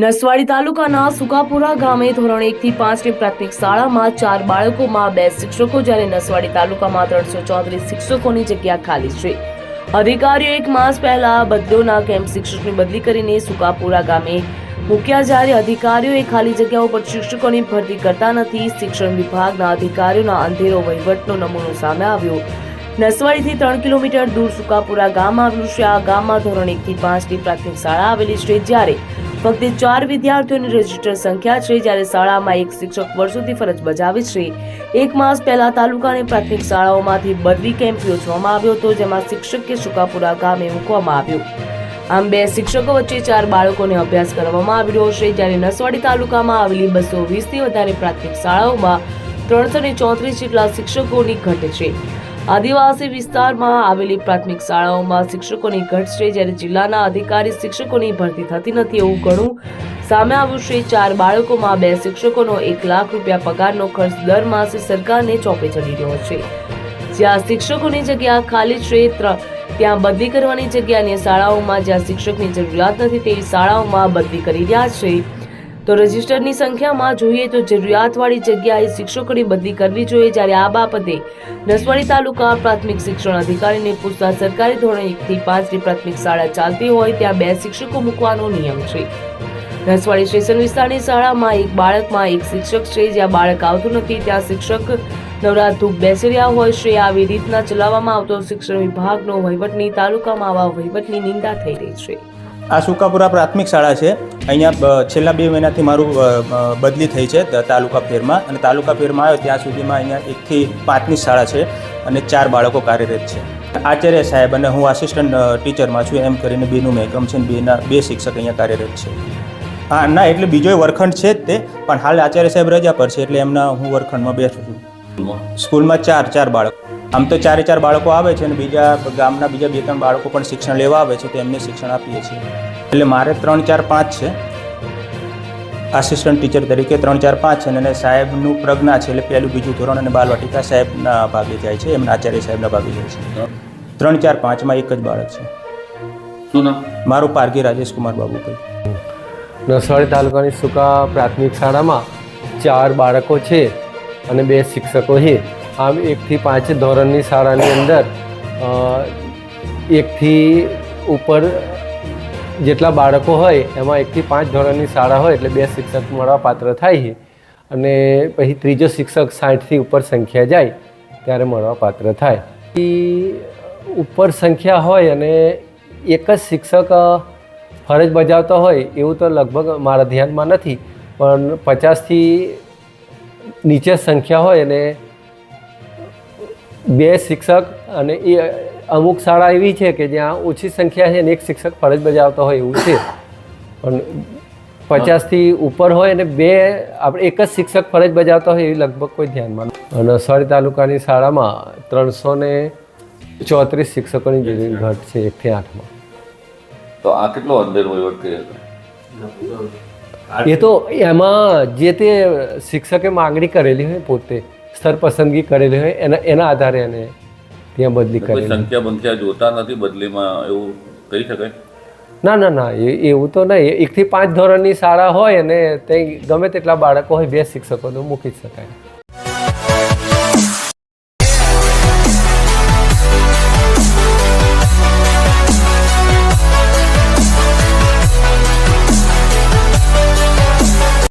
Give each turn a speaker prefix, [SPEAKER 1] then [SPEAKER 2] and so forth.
[SPEAKER 1] નસવાડી તાલુકાના સુકાપુરા ગામે ધોરણ એકથી પાંચની પ્રાથમિક શાળામાં ચાર બાળકોમાં બે શિક્ષકો, જ્યારે નસવાડી તાલુકામાં ત્રણસો ચોત્રીસ શિક્ષકોની જગ્યા ખાલી છે. અધિકારીઓ એક માસ પહેલા બદલોના કેમ્પ શિક્ષકની બદલી કરીને સુકાપુરા ગામે મૂક્યા, જ્યારે અધિકારીઓએ ખાલી જગ્યાઓ પર શિક્ષકોની ભરતી કરતા નથી. શિક્ષણ વિભાગના અધિકારીઓના અંધેરો વહીવટનો નમૂનો સામે આવ્યો. નસવાડીથી ત્રણ કિલોમીટર દૂર સુકાપુરા ગામ આવ્યું છે. આ ગામમાં ધોરણ એકથી પાંચની પ્રાથમિક શાળા આવેલી છે, જ્યારે ફક્ત ચાર વિદ્યાર્થીઓની રજિસ્ટર સંખ્યા છે, જ્યારે શાળામાં એક શિક્ષક વર્ષોથી ફરજ બજાવે છે. એક માસ પહેલા તાલુકાની પ્રાથમિક શાળાઓમાંથી બદલી કેમ્પ યોજવામાં આવ્યો હતો, જેમાં શિક્ષક સુકાપુરા ગામે મૂકવામાં આવ્યો. આમ બે શિક્ષકો વચ્ચે ચાર બાળકોને અભ્યાસ કરવામાં આવી રહ્યો છે જ્યારે નસવાડી તાલુકામાં આવેલી બસો વીસથી વધારે પ્રાથમિક શાળાઓમાં ત્રણસો ને ચોત્રીસ જેટલા શિક્ષકોની ઘટ છે. આદિવાસી વિસ્તારમાં આવેલી પ્રાથમિક શાળાઓમાં શિક્ષકોની ઘટ છે જ્યારે જિલ્લાના અધિકારી શિક્ષકોની ભરતી થતી નથી એવું ઘણું સામે આવ્યું છે. ચાર બાળકોમાં બે શિક્ષકોનો એક લાખ રૂપિયા પગારનો ખર્ચ દર માસે સરકારને ચોપે ચડી રહ્યો છે. જ્યાં શિક્ષકોની જગ્યા ખાલી છે ત્યાં બદલી કરવાની જગ્યા અન્ય શાળાઓમાં જ્યાં શિક્ષકની જરૂરિયાત નથી તેવી શાળાઓમાં બદલી કરી રહ્યા છે. તો રજિસ્ટરની સંખ્યામાં જોઈએ તો જરૂરિયાતવાળી જગ્યાએ શિક્ષકોની બદલી કરવી જોઈએ જ્યારે આ બાબતે નસવાડી તાલુકા પ્રાથમિક શિક્ષણ અધિકારીને પૂછતા સરકારી ધોરણ એકથી પાંચની પ્રાથમિક શાળા ચાલતી હોય ત્યાં બે શિક્ષકો મૂકવાનો નિયમ છે. નસવાડી સ્ટેશન વિસ્તારની શાળામાં એક બાળકમાં એક શિક્ષક છે, જ્યાં બાળક આવતું નથી, ત્યાં શિક્ષક નવરા ધૂપ બેસી રહ્યા હોય છે. આવી રીતના ચલાવવામાં આવતો શિક્ષણ વિભાગનો વહીવટની, તાલુકામાં આવા વહીવટની નિંદા થઈ રહી છે.
[SPEAKER 2] આ સુકાપુરા પ્રાથમિક શાળા છે. અહીંયા છેલ્લા બે મહિનાથી મારું બદલી થઈ છે તાલુકા ફેરમાં. અને તાલુકા ફેરમાં આવ્યો ત્યાં સુધીમાં અહીંયા એકથી પાંચની શાળા છે અને ચાર બાળકો કાર્યરત છે. આચાર્ય સાહેબ અને હું આસિસ્ટન્ટ ટીચરમાં છું. એમ કરીને બેનું મેકમ છે અને બેના બે શિક્ષક અહીંયા કાર્યરત છે. હા ના એટલે બીજો વર્ગખંડ છે જ તે. પણ હાલ આચાર્ય સાહેબ રજા પર છે એટલે એમના હું વર્ગખંડમાં બેઠું છું. સ્કૂલમાં ચાર ચાર બાળકો. આમ તો ચારે ચાર બાળકો આવે છે અને બીજા ગામના બીજા બે ત્રણ બાળકો પણ શિક્ષણ લેવા આવે છે તો એમને શિક્ષણ આપીએ છીએ. એટલે મારે ત્રણ ચાર પાંચ છે. આસિસ્ટન્ટ ટીચર તરીકે ત્રણ ચાર પાંચ છે અને સાહેબનું પ્રજ્ઞા છે એટલે પહેલું બીજું ધોરણ અને બાલવાટિકા સાહેબના ભાગે જાય છે એમના આચાર્ય સાહેબના ભાગે જાય છે. ત્રણ ચાર પાંચમાં એક જ બાળક છે. મારું પારગી રાજેશ કુમાર બાબુભાઈ
[SPEAKER 3] નસવાડી તાલુકાની સુકા પ્રાથમિક શાળામાં ચાર બાળકો છે અને બે શિક્ષકો છે. આમ એકથી પાંચ ધોરણની શાળાની અંદર એકથી ઉપર જેટલા બાળકો હોય, એમાં એકથી પાંચ ધોરણની શાળા હોય એટલે બે શિક્ષક મળવા પાત્ર થાય છે. અને પછી ત્રીજો શિક્ષક સાઠથી ઉપર સંખ્યા જાય, ત્યારે મળવા પાત્ર થાય. ઉપર સંખ્યા હોય અને એક જ શિક્ષક ફરજ બજાવતો હોય, એવું તો લગભગ મારા ધ્યાનમાં નથી, પણ પચાસથી નીચે સંખ્યા હોય અને બે શિક્ષક અને એ અમુક શાળા એવી છે કે જ્યાં ઓછી સંખ્યા છે અને એક શિક્ષક ફરજ બજાવતો હોય એવું છે. પણ પચાસથી ઉપર હોય અને બે આપણે એક જ શિક્ષક ફરજ બજાવતા હોય એવી લગભગ કોઈ ધ્યાનમાં અને નસવાડી તાલુકાની શાળામાં ત્રણસો ને ચોત્રીસ શિક્ષકોની જેવી ઘટ છે એકથી આઠમાં.
[SPEAKER 4] તો આ કેટલો વહીવટ કરી
[SPEAKER 3] એ તો એમાં જે તે શિક્ષકે માંગણી કરેલી હોય પોતે સ્તર પસંદગી કરેલી હોય એના એના આધારે એને ત્યાં બદલી કરી
[SPEAKER 4] સંખ્યા બંખ્યા જોતા નથી બદલીમાં એવું કહી શકાય?
[SPEAKER 3] ના ના ના એ એવું તો નહીં. એકથી પાંચ ધોરણની શાળા હોય અને તે ગમે તેટલા બાળકો હોય બે શિક્ષકો તો મૂકી જ શકાય.